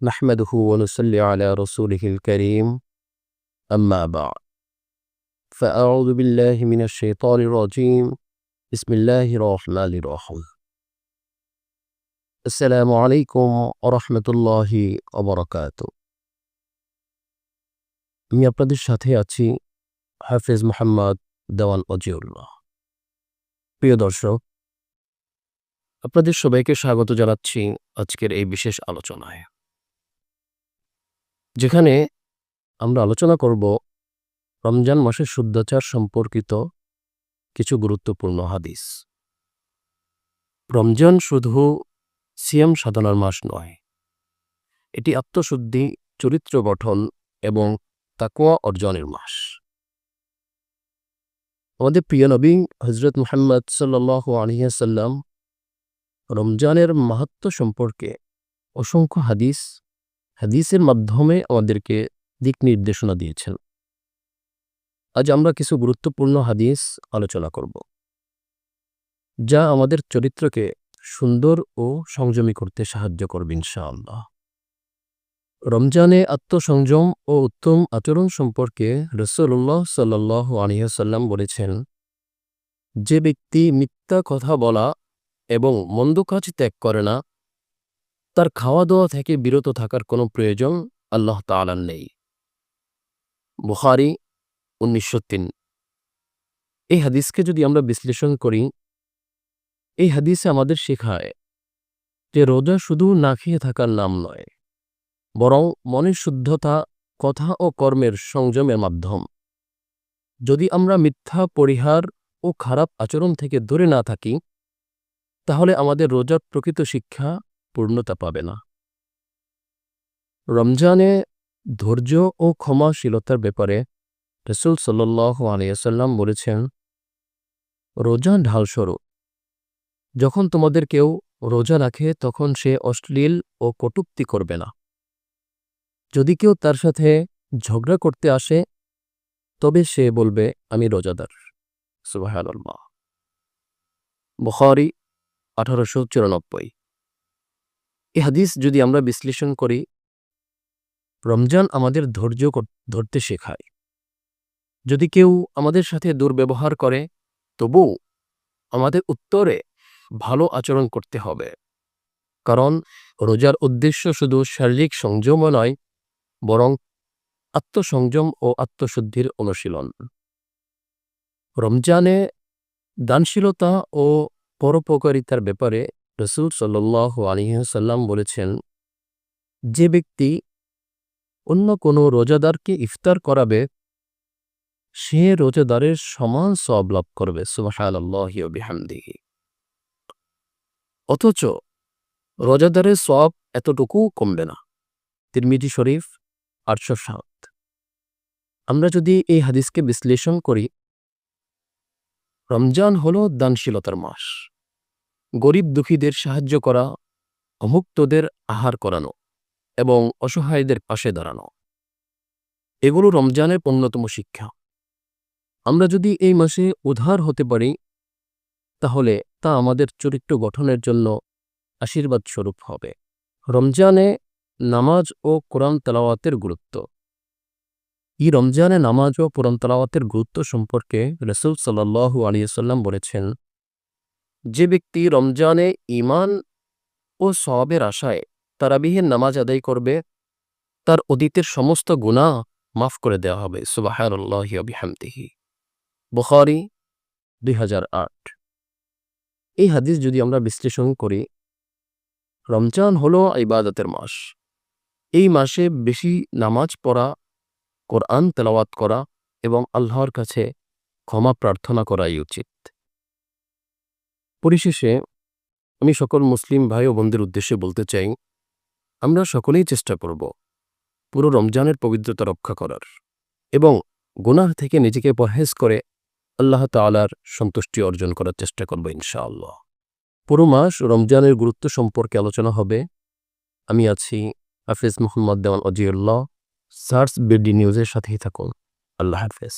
نحمده ونصلي على رسوله الكريم أما بعد فأعوذ بالله من الشيطان الرجيم بسم الله الرحمن الرحيم السلام عليكم ورحمة الله وبركاته আমি আপনাদের সাথে আছি হাফেজ মোহাম্মদ দেওয়ান অজিউল্লাহ প্রিয় দর্শক আপনাদের সবাইকে স্বাগত জানাচ্ছি আজকের এই বিশেষ আলোচনায় যেখানে আমরা আলোচনা করব রমজান মাসের শুদ্ধাচার সম্পর্কিত কিছু গুরুত্বপূর্ণ হাদিস। রমজান শুধু সিয়াম সাধনার মাস নয়, এটি আত্মশুদ্ধি, চরিত্র গঠন এবং তাকোয়া অর্জনের মাস। আমাদের প্রিয় নবী হজরত মুহাম্মদ সাল্লাহ আলহিয়াসাল্লাম রমজানের মাহাত্ম সম্পর্কে অসংখ্য হাদিস হাদিসের মাধ্যমে আমাদেরকে দিক নির্দেশনা দিয়েছেন। আজ আমরা কিছু গুরুত্বপূর্ণ হাদিস আলোচনা করব, যা আমাদের চরিত্রকে সুন্দর ও সংযমী করতে সাহায্য করবে, ইনশাআল্লাহ। রমজানে আত্মসংযম ও উত্তম আচরণ সম্পর্কে রসুল্লাহ সাল্লাহ আলিয়াসাল্লাম বলেছেন, যে ব্যক্তি মিথ্যা কথা বলা এবং মন্দ কাজ ত্যাগ করে না তার খাওয়া দাওয়া থেকে বিরত থাকার কোনো প্রয়োজন আল্লাহ তালার নেই। বুখারি, উনিশশো তিন। এই হাদিসকে যদি আমরা বিশ্লেষণ করি, এই হাদিসে আমাদের শেখায় যে রোজা শুধু না খেয়ে থাকার নাম নয়, বরং মনের শুদ্ধতা, কথা ও কর্মের সংযমের মাধ্যম। যদি আমরা মিথ্যা, পরিহার ও খারাপ আচরণ থেকে দূরে না থাকি, তাহলে আমাদের রোজার প্রকৃত শিক্ষা পূর্ণতা পাবে না। রমজানে ধৈর্য ও ক্ষমাশীলতার ব্যাপারে রসুল সাল্লাহ আলিয়াসাল্লাম বলেছেন, রোজা ঢালস্বরূপ যখন তোমাদের কেউ রোজা রাখে, তখন সে অশ্লীল ও কটুক্তি করবে না। যদি কেউ তার সাথে ঝগড়া করতে আসে, তবে সে বলবে, আমি রোজাদার। সুবাহ বখারি আঠারোশো চুরানব্বই। এ হাদিস যদি আমরা বিশ্লেষণ করি, রমজান আমাদের ধৈর্য ধরতে শেখায়। যদি কেউ আমাদের সাথে দুর্ব্যবহার করে, তবু আমাদের উত্তরে ভালো আচরণ করতে হবে। কারণ রোজার উদ্দেশ্য শুধু শারীরিক সংযমও নয়, বরং আত্মসংযম ও আত্মশুদ্ধির অনুশীলন। রমজানে দানশীলতা ও পরোপকারিতার ব্যাপারে রসুল সাল্লাহ আলিহাসাল্লাম বলেছেন, যে ব্যক্তি অন্য কোনো রোজাদারকে ইফতার করাবে, সে রোজাদারের সমান সব লাভ করবে। সুবাহান্দিহি অথচ রোজাদারের সব এতটুকু কমবে না। তিরমিজি শরীফ, আটশো সাত। আমরা যদি এই হাদিসকে বিশ্লেষণ করি, রমজান হল দানশীলতার মাস। গরিব দুঃখীদের সাহায্য করা, অমুক্তদের আহার করানো এবং অসহায়দের পাশে দাঁড়ানো। এগুলো রমজানের অন্যতম শিক্ষা। আমরা যদি এই মাসে উদ্ধার হতে পারি, তাহলে তা আমাদের চরিত্র গঠনের জন্য আশীর্বাদ স্বরূপ হবে। রমজানে নামাজ ও কোরআন তেলাওয়াতের গুরুত্ব। এই রমজানে নামাজ ও কোরআন তেলাওয়াতের গুরুত্ব সম্পর্কে রসুল সাল্লাহু আলিয়াল্লাম বলেছেন যে ব্যক্তি রমজানে ইমান ও সবের আশায় তারাবিহের নামাজ আদায় করবে, তার অতীতের সমস্ত গুণা মাফ করে দেওয়া হবে। সুবাহারল্লাহিহামতিহি বুখারি দুই এই হাদিস যদি আমরা বিশ্লেষণ করি, রমজান হল ইবাদতের মাস। এই মাসে বেশি নামাজ পড়া, কোরআন তেলাওয়াত করা এবং আল্লাহর কাছে ক্ষমা প্রার্থনা করাই উচিত। পরিশেষে আমি সকল মুসলিম ভাই ও বোনদের উদ্দেশ্যে বলতে চাই, আমরা সকলেই চেষ্টা করব পুরো রমজানের পবিত্রতা রক্ষা করার এবং গুনাহ থেকে নিজেকে পরহেজ করে আল্লাহ তালার সন্তুষ্টি অর্জন করার চেষ্টা করব ইনশাআল্লাহ। পুরো মাস রমজানের গুরুত্ব সম্পর্কে আলোচনা হবে। আমি আছি হাফিজ মোহাম্মদ দেওয়ান অজিউল্লাহ, সার্স বিডি নিউজের সাথেই থাকুন। আল্লাহ হাফেজ।